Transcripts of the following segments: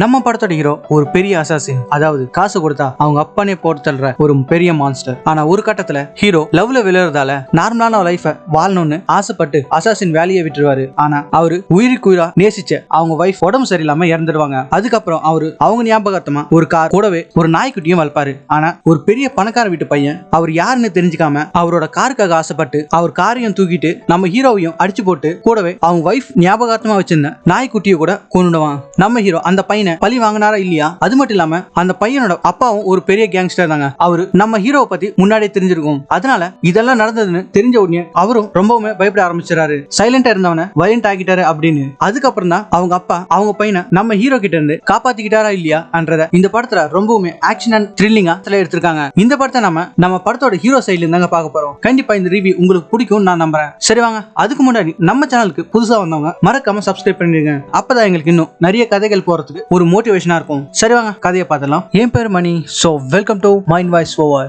நம்ம படத்தோட ஹீரோ ஒரு பெரிய அசாசின் அதாவது காசு கொடுத்தா அவங்க அப்பனே போட்டு தள்ளுற ஒரு பெரிய மான்ஸ்டர் ஆனா ஒரு கட்டத்துல ஹீரோ லவ்ல விழுறதால நார்மலான லைஃப வாழணும்னு ஆசைப்பட்டு அசாசின் வேலையை விட்டுருவாரு. ஆனா அவரு உயிருக்குயிரா நேசிச்ச அவங்க ஒய்ஃப் உடம்பு சரியில்லாம இறந்துடுவாங்க அதுக்கப்புறம் அவரு அவங்க ஞாபகார்த்தமா ஒரு கார் கூடவே ஒரு நாய்க்குட்டியும் வளர்ப்பாரு. ஆனா ஒரு பெரிய பணக்கார வீட்டு பையன் அவர் யாருன்னு தெரிஞ்சுக்காம அவரோட காருக்காக ஆசைப்பட்டு அவர் காரையும் தூக்கிட்டு நம்ம ஹீரோவையும் அடிச்சு போட்டு கூடவே அவங்க ஒய்ஃப் ஞாபகார்த்தமா வச்சிருந்த நாய்க்குட்டியை கூட கொண்டுடுவான் நம்ம ஹீரோ அந்த பையன் பழி வாங்கினாரா இல்லையா? அது மட்டும் இல்லாம அந்த பையனோட அப்பாவும் ஒரு பெரிய கேங்ஸ்டர் தாங்க. அவரு நம்ம ஹீரோவை பத்தி முன்னாடியே தெரிஞ்சிருக்கும். அதனால இதெல்லாம் நடந்ததுன்னு தெரிஞ்ச உடனே அவரும் ரொம்பவுமே பயப்பட ஆரம்பிச்சிடாரு சைலண்டா இருந்தவன வயலண்ட் ஆகிட்டாரு அப்படின்னு. அதுக்கப்புறம் தான் அவங்க அப்பா அவங்க பையனை நம்ம ஹீரோ கிட்ட இருந்து காப்பாத்திக்கிட்டாரா இல்லையான்றத இந்த படத்துல ரொம்பவுமே ஆக்ஷன் அண்ட் த்ரில்லிங்கா எடுத்திருக்காங்க. இந்த படத்தை நம்ம நம்ம படத்தோட ஹீரோ சைட்ல இருந்தாங்க பார்க்க போறோம். கண்டிப்பா இந்த ரிவ்யூ உங்களுக்கு பிடிக்கும் நான் நம்புறேன். சரி வாங்க அதுக்கு முன்னாடி நம்ம சேனலுக்கு புதுசா வந்தவங்க மறக்காம சப்ஸ்கிரைப் பண்ணிடுங்க. அப்பதான் எங்களுக்கு இன்னும் நிறைய கதைகள் போறதுக்கு ஒரு மோட்டிவேஷனாக இருக்கும். சரி வாங்க கதையை பார்த்துடலாம். என் பேர் Mani. So welcome to mind voice over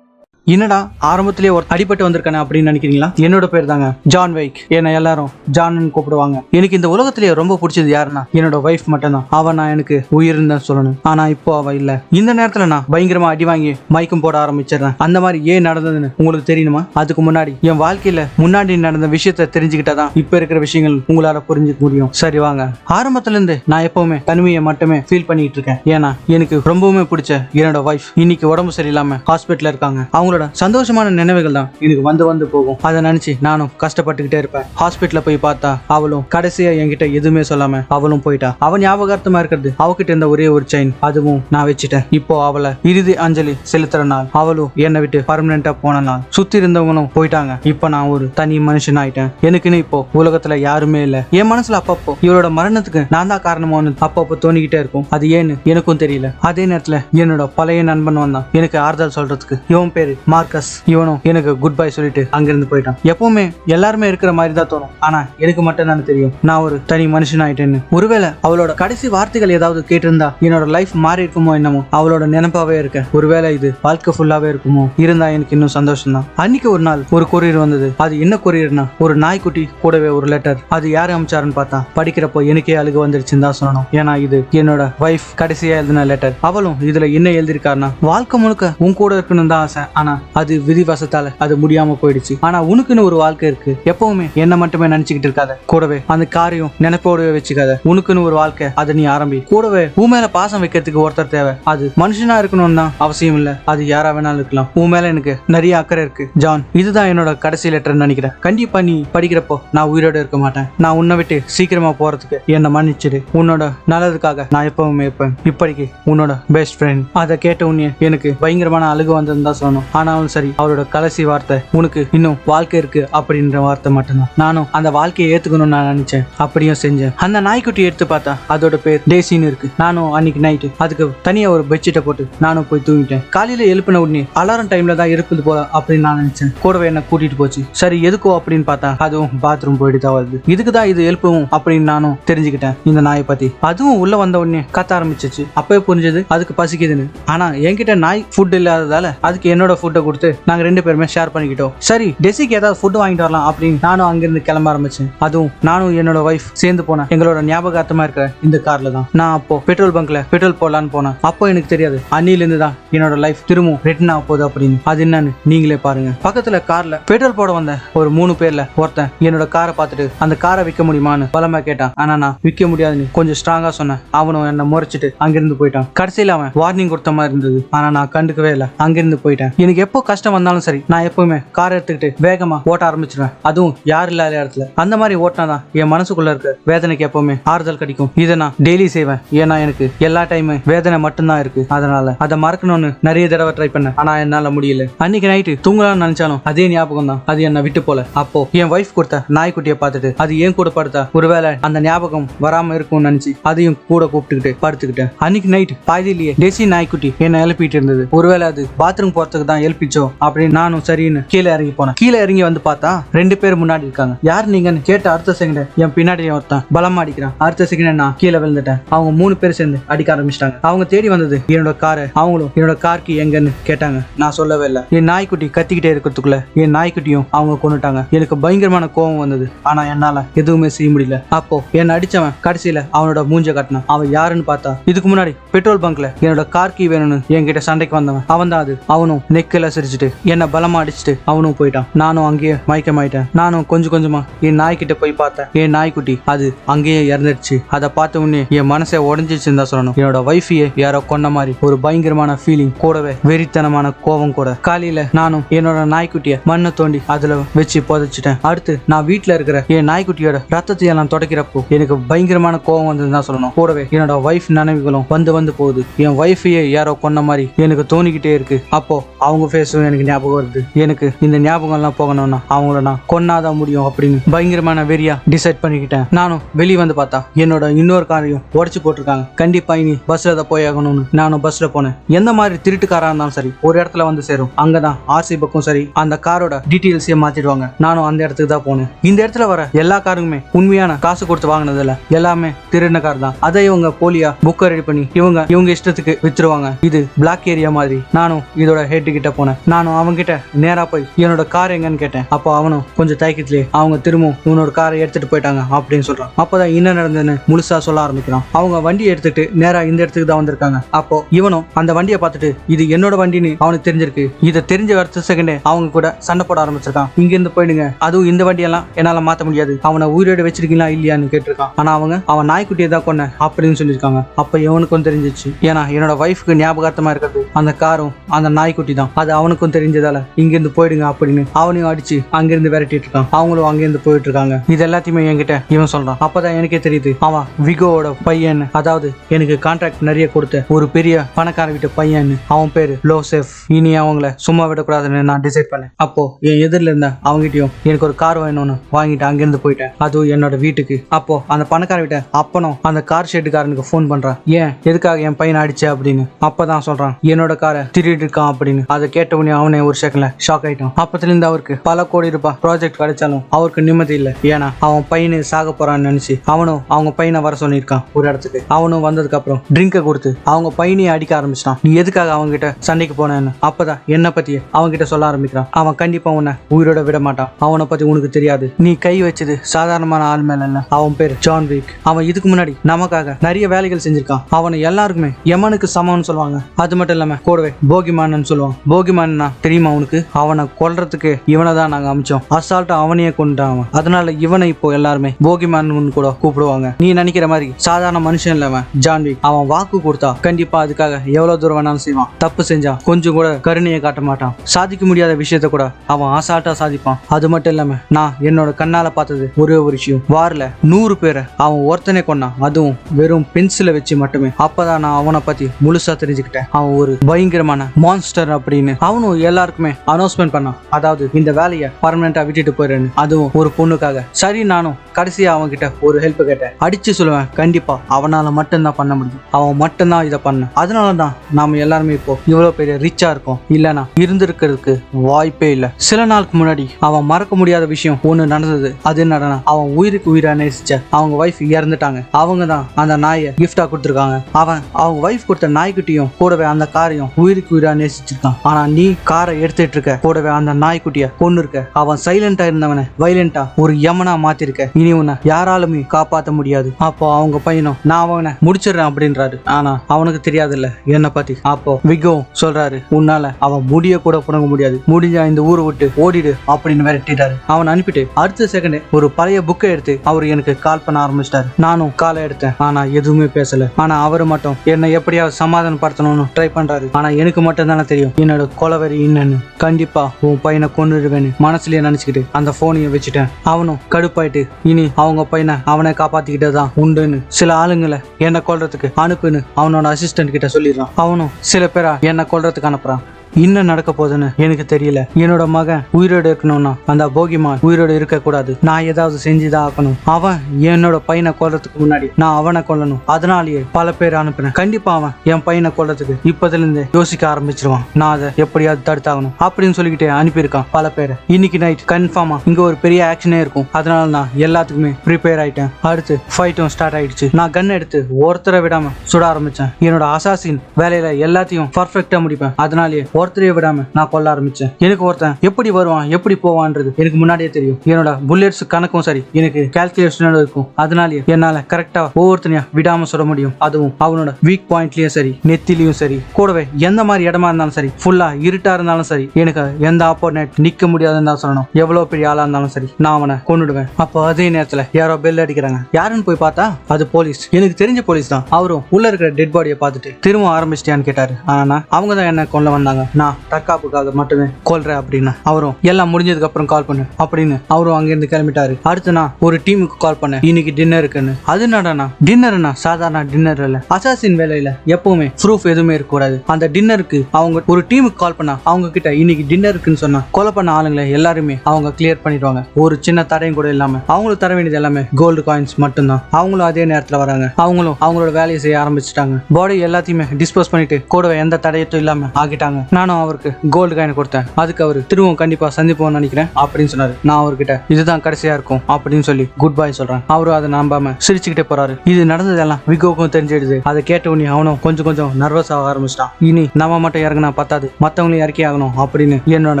என்னடா ஆரம்பத்திலேயே ஒரு அடிபட்டு வந்திருக்கானே அப்படின்னு நினைக்கிறீங்களா? என்னோட பேர் தாங்க ஜான் வைக். என்னை எல்லாரும் ஜான்னு கூப்பிடுவாங்க. எனக்கு இந்த உலகத்திலேயே ரொம்ப பிடிச்சது யாருன்னா என்னோட ஒய்ஃப் மட்டும்தான். அவன் நான் எனக்கு உயிர்னு தான் சொல்லணும். ஆனா இப்போ அவ இல்ல. இந்த நேரத்துல நான் பயங்கரமா அடி வாங்கி மயக்கம் போட ஆரம்பிச்சிடுறேன். அந்த மாதிரி ஏன் நடந்ததுன்னு உங்களுக்கு தெரியணுமா? அதுக்கு முன்னாடி என் வாழ்க்கையில முன்னாடி நடந்த விஷயத்த தெரிஞ்சுக்கிட்டா தான் இப்ப இருக்கிற விஷயங்கள் உங்களால புரிஞ்சுக்க முடியும். சரி வாங்க. ஆரம்பத்துல இருந்து நான் எப்பவுமே தனிமையை மட்டுமே ஃபீல் பண்ணிட்டு இருக்கேன். ஏன்னா எனக்கு ரொம்பவுமே பிடிச்ச என்னோட ஒய்ஃப் இன்னைக்கு உடம்பு சரியில்லாம ஹாஸ்பிட்டல் இருக்காங்க. அவங்க அவங்களோட சந்தோஷமான நினைவுகள் தான் எனக்கு வந்து வந்து போகும். அதை நினைச்சு நானும் கஷ்டப்பட்டுக்கிட்டே இருப்பேன். ஹாஸ்பிட்டல்ல போய் பார்த்தா அவளும் கடைசியா என்கிட்ட எதுவுமே சொல்லாம அவளும் போயிட்டா. அவன் ஞாபகார்த்தமா இருக்கிறது. அவகிட்ட இருந்த ஒரே ஒரு செயின் அதுவும் நான் வச்சுட்டேன். இப்போ அவளை இறுதி அஞ்சலி செலுத்துற நாள். அவளும் என்னை விட்டு பர்மனெண்டா போன நாள். சுத்தி இருந்தவங்களும் போயிட்டாங்க. இப்போ நான் ஒரு தனி மனுஷன் ஆயிட்டேன். எனக்குன்னு இப்போ உலகத்துல யாருமே இல்ல. என் மனசுல அப்பப்போ இவளோட மரணத்துக்கு நான் தான் காரணமானு அப்பப்போ தோணிக்கிட்டே இருக்கும். அது ஏன்னு எனக்கும் தெரியல. அதே நேரத்துல என்னோட பழைய நண்பன் வந்தான். எனக்கு ஆறுதல் சொல்றதுக்கு. இவன் பேரு மார்க்கஸ் இவனும் எனக்கு குட் பை சொல்லிட்டு அங்கிருந்து போயிட்டான். எப்பவுமே எல்லாருமே இருக்கிற மாதிரி தான் தோணும். ஆனா எனக்கு மட்டும் தான் தெரியும். நான் ஒரு தனி மனுஷன் ஆயிட்டேன்னு ஒருவேளை அவளோட கடைசி வார்த்தைகள் ஏதாவது கேட்டிருந்தா என்னோட லைஃப் மாறி இருக்குமோ என்னமோ அவளோட நினைப்பாவே இருக்க. ஒருவேளை இது வாழ்க்கை ஃபுல்லாவே இருக்குமோ இருந்தா எனக்கு இன்னும் சந்தோஷம் தான் அன்னைக்கு ஒரு நாள் ஒரு கொரியர் வந்தது. அது என்ன கொரியர்னா ஒரு நாய்க்குட்டி கூடவே ஒரு லெட்டர் அது யாரு அமிச்சாருன்னு பார்த்தா படிக்கிறப்போ எனக்கே அழுக வந்துருச்சுன்னு தான் சொல்லணும். ஏன்னா இது என்னோட ஒய்ஃப் கடைசியா எழுதின லெட்டர் அவளும் இதுல என்ன எழுதியிருக்காருன்னா வாழ்க்கை முழுக்க உன் கூட இருக்கணும் தான் ஆசை. ஆனா அது விதிவசத்தால அது முடியாம போயிடுச்சு. ஆனா உனக்குன்னு ஒரு வாழ்க்கை இருக்கு. எப்பவுமே என்ன மட்டுமே நினைச்சுக்கிட்டு இருக்காத. கூடவே அந்த காரியம் நினைப்போடவே வச்சுக்காத. உனக்குன்னு ஒரு வாழ்க்கை அதை நீ ஆரம்பி. கூடவே உன் மேல பாசம் வைக்கிறதுக்கு ஒருத்தர் தேவை. அது மனுஷனா இருக்கணும்னு தான் அவசியம் இல்ல. அது யாரா வேணாலும் இருக்கலாம். உன் மேல எனக்கு நிறைய அக்கறை இருக்கு. ஜான் இதுதான் என்னோட கடைசி லெட்டர்னு நினைக்கிறேன். கண்டிப்பா நீ படிக்கிறப்போ நான் உயிரோட இருக்க மாட்டேன். நான் உன்னை விட்டு சீக்கிரமா போறதுக்கு என்னை மன்னிச்சிடு. உன்னோட நல்லதுக்காக நான் எப்பவுமே இருப்பேன். இப்படிக்கு உன்னோட பெஸ்ட் ஃப்ரெண்ட் அதை கேட்ட உடனே எனக்கு பயங்கரமான அழுகு வந்ததுன்னு தான் சொல்லணும். ஆனாலும் சரி அவரோட கடைசி வார்த்தை உனக்கு இன்னும் வாழ்க்கை இருக்கு அப்படின்ற வார்த்தை மட்டும்தான். நானும் அந்த வாழ்க்கையை ஏத்துக்கணும்னு நான் நினைச்சேன். அப்படியும் செஞ்சேன். அந்த நாய்க்குட்டி எடுத்து பார்த்தா அதோட பேர் டேசின்னு இருக்கு. நானும் அன்னைக்கு நைட்டு அதுக்கு தனியா ஒரு பெட்ஷீட்டை போட்டு நானும் போய் தூங்கிட்டேன். காலையில எழுப்பின உடனே அலாரம் டைம்ல தான் இருக்குது போல அப்படின்னு நான் நினைச்சேன். கூடவே என்ன கூட்டிட்டு போச்சு. சரி எதுக்கோ அப்படின்னு பார்த்தா அதுவும் பாத்ரூம் போயிட்டு தான் வருது. இதுக்கு தான் இது எழுப்பவும் அப்படின்னு நானும் தெரிஞ்சுக்கிட்டேன் இந்த நாயை பத்தி. அதுவும் உள்ள வந்த உடனே கத்த ஆரம்பிச்சிச்சு. அப்பவே புரிஞ்சது அதுக்கு பசிக்குதுன்னு. ஆனா என்கிட்ட நாய் ஃபுட் இல்லாததால அதுக்கு என்னோட ஃபுட்டை கொடுத்து நாங்க ரெண்டு பேருமே ஷேர் பண்ணிக்கிட்டோம். சரி டெசிக்கு ஏதாவது ஃபுட் வாங்கிட்டு வரலாம் அப்படின்னு நானும் அங்கிருந்து கிளம்ப ஆரம்பிச்சேன். அதுவும் நானும் என்னோட ஒய்ஃப் சேர்ந்து போனேன் எங்களோட ஞாபகார்த்தமா இருக்கிற இந்த கார்ல தான். நான் அப்போ பெட்ரோல் பங்க்ல பெட்ரோல் போடலான்னு போனேன். அப்போ எனக்கு தெரியாது அன்னில இருந்து தான் என்னோட லைஃப் திரும்பவும் ரிட்டன் ஆக போகுது அப்படின்னு. அது என்னன்னு நீங்களே பாருங்க. பக்கத்துல கார்ல பெட்ரோல் போட வந்த ஒரு மூணு பேர்ல ஒருத்தன் என்னோட காரை பார்த்துட்டு அந்த காரை விற்க முடியுமான்னு பலமா கேட்டான். ஆனா நான் விற்க முடியாதுன்னு கொஞ்சம் ஸ்ட்ராங்கா சொன்னேன். அவனும் என்ன முறைச்சிட்டு அங்கிருந்து போயிட்டான். கடைசியில் அவன் வார்னிங் கொடுத்த மாதிரி இருந்தது. ஆனா நான் கண்டுக்கவே இல்லை. அங்கிருந்து போயிட்டேன். எனக்கு எப்போ கஷ்டம் வந்தாலும் சரி நான் எப்பவுமே கார் எடுத்துக்கிட்டு வேகமா ஓட்ட ஆரம்பிச்சிருவேன். அதுவும் யார் இல்லாத இடத்துல. அந்த மாதிரி ஓட்டினாதான் என் மனசுக்குள்ள இருக்க வேதனைக்கு எப்பவுமே ஆறுதல் கிடைக்கும். இதை நான் டெய்லி செய்வேன். ஏன்னா எனக்கு எல்லா டைமும் வேதனை மட்டும்தான் இருக்கு. அதனால அதை மறக்கணும்னு நிறைய தடவை ட்ரை பண்ணேன். ஆனா என்னால முடியல. அன்னைக்கு நைட்டு தூங்கலாம்னு நினைச்சாலும் அதே ஞாபகம் தான். அது என்னை விட்டு போல. அப்போ என் ஒய்ஃப் கொடுத்த நாய்க்குட்டியை பார்த்துட்டு அது ஏன் கூட படுத்தா? ஒருவேளை அந்த ஞாபகம் வராம இருக்கும்னு நினைச்சு அதையும் கூட கூப்பிட்டுக்கிட்டு படுத்துக்கிட்டேன். அன்னைக்கு நைட் பாதியிலேயே டெசி நாய்க்குட்டி என்னை எழுப்பிட்டு இருந்தது. ஒருவேளை அது பாத்ரூம் போறதுக்கு தான் எழுப்பிச்சோ அப்படின்னு நானும் சரின்னு கீழே இறங்கி போனேன். கீழே இறங்கி வந்து பார்த்தா ரெண்டு பேர் முன்னாடி இருக்காங்க. யார் நீங்கன்னு கேட்ட அடுத்த செகண்ட் என் பின்னாடி ஒருத்தன் பலமா அடிக்கிறான். அடுத்த செகண்ட் நான் கீழே விழுந்துட்டேன். அவங்க மூணு பேர் சேர்ந்து அடிக்க ஆரம்பிச்சிட்டாங்க. அவங்க தேடி வந்தது என்னோட காரு அவங்களும் என்னோட கார்க்கு எங்கன்னு? கேட்டாங்க. நான் சொல்லவே இல்லை. என் நாய்க்குட்டி கத்திக்கிட்டே இருக்கிறதுக்குள்ள என் நாய்க்குட்டியும் அவங்க கொண்டுட்டாங்க. எனக்கு பயங்கரமான கோவம் வந்தது. ஆனா என்னால எதுவுமே செய்ய முடியல. அப்போ என்ன அடிச்சவன் கடைசியில அவனோட மூஞ்ச கட்டினான். அவன் யாருன்னு பார்த்தா இதுக்கு முன்னாடி பெட்ரோல் பங்க்ல என்னோட கார் கீ வேணும்னு என்கிட்ட சண்டைக்கு வந்தவன். அவன் தான் அது. அவனும் நெக்கில சிரிச்சுட்டு என்ன பலமா அடிச்சுட்டு அவனும் போயிட்டான். நானும் அங்கேயே மயக்கமாயிட்டேன். நானும் கொஞ்சம் கொஞ்சமா என் நாய்கிட்ட போய் பார்த்தேன். என் நாய்க்குட்டி அது அங்கேயே இறந்துடுச்சு அதை பார்த்த உடனே என் மனசை உடஞ்சிச்சுன்னு தான் சொல்லணும். என்னோட வைஃபையே யாரோ கொன்ன மாதிரி ஒரு பயங்கரமான ஃபீலிங் கூடவே வெறித்தனமான கோபம் கூட. காலையில நானும் என்னோட நாய்க்குட்டிய மண்ணை தோண்டி அதுல வச்சு புதைச்சிட்டேன். அடுத்து நான் வீட்டுல இருக்கிற என் நாய்க்குட்டியோட ரத்தத்தை எல்லாம் தொடக்கிறப்போ எனக்கு பயங்கரமான கோபம் வந்ததுன்னு தான் சொல்லணும். கூடவே என்னோட வைஃப் நினைவுகளும் வந்து வந்து போகுது. என் ஒய்ஃபையே யாரோ கொன்ன மாதிரி எனக்கு தோணிக்கிட்டே இருக்கு. அப்போ அவங்க ஃபேஸும் எனக்கு ஞாபகம் வருது. எனக்கு இந்த ஞாபகம் எல்லாம் போகணும்னா அவங்கள நான் கொன்னாதான் முடியும் அப்படின்னு பயங்கரமான வெறியா டிசைட் பண்ணிக்கிட்டேன். நானும் வெளியே வந்து பார்த்தா என்னோட இன்னொரு காரையும் உடச்சு போட்டிருக்காங்க. கண்டிப்பா இனி பஸ்ல தான் போய் ஆகணும்னு நானும் பஸ்ல போனேன். எந்த மாதிரி திருட்டுக்காரா இருந்தாலும் சரி ஒரு இடத்துல வந்து சேரும். அங்கதான் ஆர்சி பக்கம் சரி அந்த காரோட டீட்டெயில்ஸே மாத்திடுவாங்க. நானும் அந்த இடத்துக்கு தான் போனேன். இந்த இடத்துல வர எல்லா காருக்குமே உண்மையான காசு கொடுத்து வாங்கினது இல்ல எல்லாமே திருடின கார் தான். அதை இவங்க போலியா புக்கை ரெடி பண்ணி இவங்க இவங்க இஷ்டத்துக்கு வித்துருவாங்க. இது பிளாக் ஏரியா மாதிரி. நானும் இதோட ஹெட் கிட்ட போனேன். நானும் அவங்க கிட்ட நேரா போய் என்னோட கார் எங்கன்னு கேட்டேன். அப்போ அவனும் கொஞ்சம் தயக்கத்திலே அவங்க திரும்பவும் உன்னோட காரை எடுத்துட்டு போயிட்டாங்க அப்படின்னு சொல்றான். அப்பதான் என்ன நடந்ததுன்னு முழுசா சொல்ல ஆரம்பிக்கிறான். அவங்க வண்டியை எடுத்துட்டு நேரா இந்த இடத்துக்கு தான் வந்திருக்காங்க. அப்போ இவனும் அந்த வண்டியை பார்த்துட்டு இது என்னோட வண்டின்னு அவனுக்கு தெரிஞ்சிருக்கு. இதை தெரிஞ்ச அடுத்த செகண்டே அவங்க கூட சண்டை போட ஆரம்பிச்சிருக்கான். இங்க இருந்து போயிடுங்க. அதுவும் இந்த வண்டியெல்லாம் என்னால மாத்த முடியாது. அவனை உயிரோட வச்சிருக்கீங்களா இல்லையான்னு கேட்டிருக்கான். ஆனா அவங்க அவன் நாய்க்குட்டியை தான் கொன்ன அப்படின்னு சொல்லியிருக்காங்க. அப்ப இவனுக்கும் தெரிஞ்சிச்சு. ஏன்னா என்னோட வைஃப்க்கு ஞாபகார்த்தமா இருக்கிறது அந்த காரும் அந்த நாய்க்குட்டி தான். அது அவனுக்கும் தெரிஞ்சதால இங்கிருந்து போயிடுங்க அப்படின்னு அவனையும் அடிச்சு அங்கிருந்து விரட்டிட்டு இருக்கான். அவங்களும் அங்கிருந்து போயிட்டு இருக்காங்க. இது எல்லாத்தையுமே என்கிட்ட இவன் சொல்றான். அப்பதான் எனக்கே தெரியுது அவன் விகோவோட பையன் அதாவது எனக்கு கான்ட்ராக்ட் நிறைய கொடுத்த ஒரு பெரிய பணக்கார வீட்டு பையன் அவன் பேரு லோசெஃப். இனி அவங்கள சும்மா விடக்கூடாதுன்னு நான் டிசைட் பண்ணேன். அப்போ என் எதிரில் இருந்த அவங்ககிட்டயும் எனக்கு ஒரு கார் வேணும்னு வாங்கிட்டு அங்கிருந்து போயிட்டேன். அதுவும் என்னோட வீட்டுக்கு. அப்போ அந்த பணக்கார வீட்டை அப்பனும் அந்த கார் ஷெட்டுக்காரனுக்கு ஃபோன் பண்றான். ஏன் எதுக்காக என் பையனை அடிச்ச அப்படின்னு. அப்பதான் சொல்றான் என்னோட காரை திருடிட்டு இருக்கான் அப்படின்னு. அதை கேட்ட உடனே அவனே ஒரு செகண்ட்ல ஷாக் ஆயிட்டான். அப்பத்துல இருந்து அவருக்கு பல கோடி ரூபாய் ப்ராஜெக்ட் கிடைச்சாலும் அவருக்கு நிம்மதி இல்லை. ஏன்னா அவன் பையனை சாக போறான்னு நினைச்சு அவனும் அவங்க பையனை வர சொல்லியிருக்கான். ஒரு இடத்துக்கு. அவனும் வந்ததுக்கு அப்புறம் ட்ரிங்கை கொடுத்து அவங்க பையனையும் அடிக்க ஆரம்பிச்சிட்டான். நீ எதுக்காக அவங்க கிட்ட சண்டைக்கு போனேன்னு? அப்பதான் என்ன பத்தி அவங்க கிட்ட சொல்ல ஆரம்பிக்கிறான். அவன் கண்டிப்பா உன்னை உயிரோட விட மாட்டான். அவனை பத்தி உனக்கு தெரியாது. நீ கை வச்சது சாதாரணமான ஆள் மேல இல்ல. அவன் பேர் ஜான் வீக் அவன் இதுக்கு முன்னாடி நமக்காக நிறைய வேலைகள் செஞ்சிருக்கான். அவனை எல்லாருக்குமே யமனுக்கு சமம்னு சொல்லுவாங்க. அது மட்டும் இல்லாம கூடவே போகிமானன்னு சொல்லுவான். போகிமான்னா தெரியுமா அவனுக்கு அவனை கொல்றதுக்கு இவனை தான் நாங்க அமிச்சோம். அசால்ட்டா அவனையே கொண்டான் அவன். அதனால இவனை இப்போ எல்லாருமே போகிமான் கூட கூப்பிடுவாங்க. நீ நினைக்கிற மாதிரி சாதாரண மனுஷன் இல்ல அவன் அவன் வாக்கு கொடுத்தா கண்டிப்பா அதுக்காக எவ்வளவு தூரம் வேணாலும் செய்வான். தப்பு செஞ்சா கொஞ்சம் கூட கருணையை காட்ட மாட்டான். சாதிக்க முடியாத விஷயத்த கூட அவன் அசால்ட்டா சாதிப்பான். அது மட்டும் இல்லாம நான் என்னோட கண்ணால பார்த்தது ஒரே ஒரு விஷயம். வாரில் நூறு பேரை அவன் ஒருத்தனே கொண்டான் அதுவும் வெறும் பென்சிலை வச்சு மட்டுமே. அப்பதான் நான் அவனை பத்தி முழுசா தெரிஞ்சுக்கிட்டேன். அவன் ஒரு பயங்கரமான மான்ஸ்டர் அப்படின்னு அவனும் எல்லாருக்குமே அனௌன்ஸ்மெண்ட் பண்ணான். அதாவது இந்த வேலையை பர்மனெண்டா விட்டுட்டு போயிடுறேன்னு. அதுவும் ஒரு பொண்ணுக்காக. சரி நானும் கடைசியா அவன் கிட்ட ஒரு ஹெல்ப் கேட்டேன். அடிச்சு சொல்லுவேன் கண்டிப்பா அவனால மட்டும்தான் பண்ண முடியும். அவன் மட்டும்தான் இதை பண்ண. அதனாலதான் நாம எல்லாருமே இப்போ இவ்வளவு பெரிய ரிச்சா இருக்கோம். இல்லனா இருந்திருக்கிறதுக்கு வாய்ப்பே இல்ல. சில நாளுக்கு முன்னாடி அவன் மறக்க முடியாத விஷயம் ஒண்ணு நடந்தது. அது என்னடா அவன் உயிருக்கு உயிரா நேசிச்ச அவங்க ஒய்ஃப் இறந்துட்டாங்க. அவங்க தான் அந்த நாயை கிஃப்டா கொடுத்துருக்காங்க. அவன் அவங்க ஒய்ஃப் கொடுத்த நாய்க்குட்டியும் கூடவே அந்த காரையும் உயிருக்கு உயிரா நேசிச்சிருக்கான். ஆனா நீ காரை எடுத்துட்டு இருக்க கூடவே அந்த நாய்க்குட்டிய கொண்டு இருக்க அவன் சைலண்டா இருந்தவன வைலண்டா ஒரு யமனா மாத்திருக்க. இனி உன்னை யாராலுமே காப்பாத்த முடியாது. அப்போ அவங்க பையனும் நான் அவனை முடிச்சிடுறேன் அப்படின்றாரு. ஆனா அவனுக்கு தெரியாதுல்ல. என்ன பத்தி. அப்போ விகோ சொல்றாரு உன்னால அவன் முடிய கூட புடங்க முடியாது. முடிஞ்சா இந்த ஊரை விட்டு ஓடிடு அப்படின்னு விரட்டிட்டாரு அவன் அனுப்பிட்டு அடுத்த செகண்ட் ஒரு பழைய புக்கை எடுத்து அவர் எனக்கு கால் பண்ண ஆரம்பிச்சிட்டாரு. நானும் காலை எடுத்தேன். ஆனா எதுவுமே பேசல. ஆனா அவரு மட்டும் என்னை எப்படியாவது சமாதானப்படுத்தணும்னு ட்ரை பண்றாரு. ஆனா எனக்கு மட்டும் தானே தெரியும். என்னோட கொலவெறி என்னன்னு கண்டிப்பா உன் பையனை கொண்டுடுவேன்னு மனசுலயே நினைச்சுக்கிட்டு அந்த போனையும் வச்சுட்டேன். அவனும் கடுப்பாயிட்டு இனி அவங்க பையனை அவனை காப்பாத்திக்கிட்டதான் உண்டுன்னு. சில ஆளுங்களை என்னை கொல்றதுக்கு அனுப்புன்னு அவனோட அசிஸ்டன்ட் கிட்ட சொல்லிடுறான். அவனும் சில பேரா என்னை கொல்றதுக்கு அனுப்புறான். இன்னும் நடக்க போகுதுன்னு எனக்கு தெரியல. என்னோட மகன் உயிரோடு இருக்கணும்னா அந்த போகிமான் உயிரோடு இருக்க கூடாது நான் ஏதாவது செஞ்சுதான் ஆக்கணும் அவன் என்னோட பையனை கொல்றதுக்கு முன்னாடி நான் அவனை கொல்லணும். அதனாலேயே பல பேர் அனுப்பினேன். கண்டிப்பா அவன் என் பையனை கொல்றதுக்கு இப்பதுல இருந்து யோசிக்க ஆரம்பிச்சிருவான். நான் அதை எப்படியாவது தடுத்தாகணும் அப்படின்னு சொல்லிக்கிட்டே அனுப்பியிருக்கான் பல பேரை. இன்னைக்கு நைட் கன்ஃபார்மா இங்க ஒரு பெரிய ஆக்ஷனே இருக்கும். அதனால நான் எல்லாத்துக்குமே ப்ரிப்பேர் ஆயிட்டேன். அடுத்து ஃபைட்டும் ஸ்டார்ட் ஆயிடுச்சு. நான் கன் எடுத்து ஒருத்தரை விடாம சுட ஆரம்பிச்சேன். என்னோட அசாசின் வேலையில எல்லாத்தையும் பர்ஃபெக்டா முடிப்பேன். அதனாலேயே ஒருத்தரையே விடாம நான் கொல்ல ஆரம்பிச்சேன். எனக்கு ஒருத்தன் எப்படி வருவான் எப்படி போவான்றது எனக்கு முன்னாடியே தெரியும். என்னோட புல்லட்ஸ் கணக்கும் சரி எனக்கு கால்குலேஷனோட இருக்கும். அதனாலேயே என்னால கரெக்டா ஒவ்வொருத்தனையா விடாம சொல்ல முடியும். அதுவும் அவனோட வீக் பாயிண்ட்லயும் சரி நெத்திலையும் சரி கூடவே எந்த மாதிரி இடமா இருந்தாலும் சரி ஃபுல்லா இருட்டா இருந்தாலும் சரி எனக்கு எந்த ஆப்போனேட் நிக்க முடியாதுன்னு தான் சொல்லணும். எவ்வளவு பெரிய ஆளா இருந்தாலும் சரி நான் அவனை கொண்டுடுவேன் அப்போ அதே நேரத்துல யாரோ பெல் அடிக்கிறாங்க. யாருன்னு போய் பார்த்தா அது போலீஸ் எனக்கு தெரிஞ்ச போலீஸ் தான். அவரும் உள்ள இருக்கிற டெட் பாடியை பார்த்துட்டு திரும்ப ஆரம்பிச்சிட்டியான்னு கேட்டாரு. ஆனா அவங்க தான் என்ன கொல்ல வந்தாங்க. நான் தற்காப்புக்காக மட்டுமே கொல்றேன் அப்படின்னு. அவரும் எல்லாம் முடிஞ்சதுக்கு அப்புறம் கால் பண்ணு அப்படின்னு அவரும் அங்கிருந்து கிளம்பிட்டாரு. அடுத்து நான் ஒரு டீமுக்கு கால் பண்ணேன். இன்னைக்கு டின்னருக்குன்னு அது என்னடாண்ணா டின்னர்னா சாதாரண டின்னர் இல்ல அசாசின் வேலையில எப்பவுமே ப்ரூஃப் எதுவுமே இருக்கக்கூடாது. அந்த டின்னருக்கு அவங்க ஒரு டீமுக்கு கால் பண்ணா அவங்க கிட்ட இன்னைக்கு டின்னர் இருக்குன்னு சொன்னா கொலை பண்ண ஆளுங்களை எல்லாருமே அவங்க கிளியர் பண்ணிடுவாங்க. ஒரு சின்ன தடையும் கூட இல்லாம அவங்களுக்கு தர வேண்டியது எல்லாமே கோல்டு காயின்ஸ் மட்டும்தான். அவங்களும் அதே நேரத்துல வராங்க. அவங்களும் அவங்களோட வேலையை செய்ய ஆரம்பிச்சிட்டாங்க. பாடி எல்லாத்தையுமே டிஸ்போஸ் பண்ணிட்டு கூடவே எந்த தடையத்தும் இல்லாம ஆகிட்டாங்க நானும் அவருக்கு கோல்டு காயின் கொடுத்தேன். அதுக்கு அவர் திரும்பவும் கண்டிப்பா சந்திப்போம்னு நினைக்கிறேன் அப்படின்னு சொன்னாரு. நான் அவர்கிட்ட இதுதான் கடைசியா இருக்கும் அப்படின்னு சொல்லி குட் பை சொல்றேன். அவரும் அதை நம்பாம சிரிச்சுக்கிட்டே போறாரு. இது நடந்ததெல்லாம் விகோக்கும் தெரிஞ்சிடுது. அதை கேட்ட உடனே அவனும் கொஞ்சம் கொஞ்சம் நர்வஸ் ஆக ஆரம்பிச்சிட்டான். இனி நம்ம மட்டும் இறங்கினா பத்தாது. மத்தவங்களையும் இறக்கி ஆகணும் அப்படின்னு என்னோட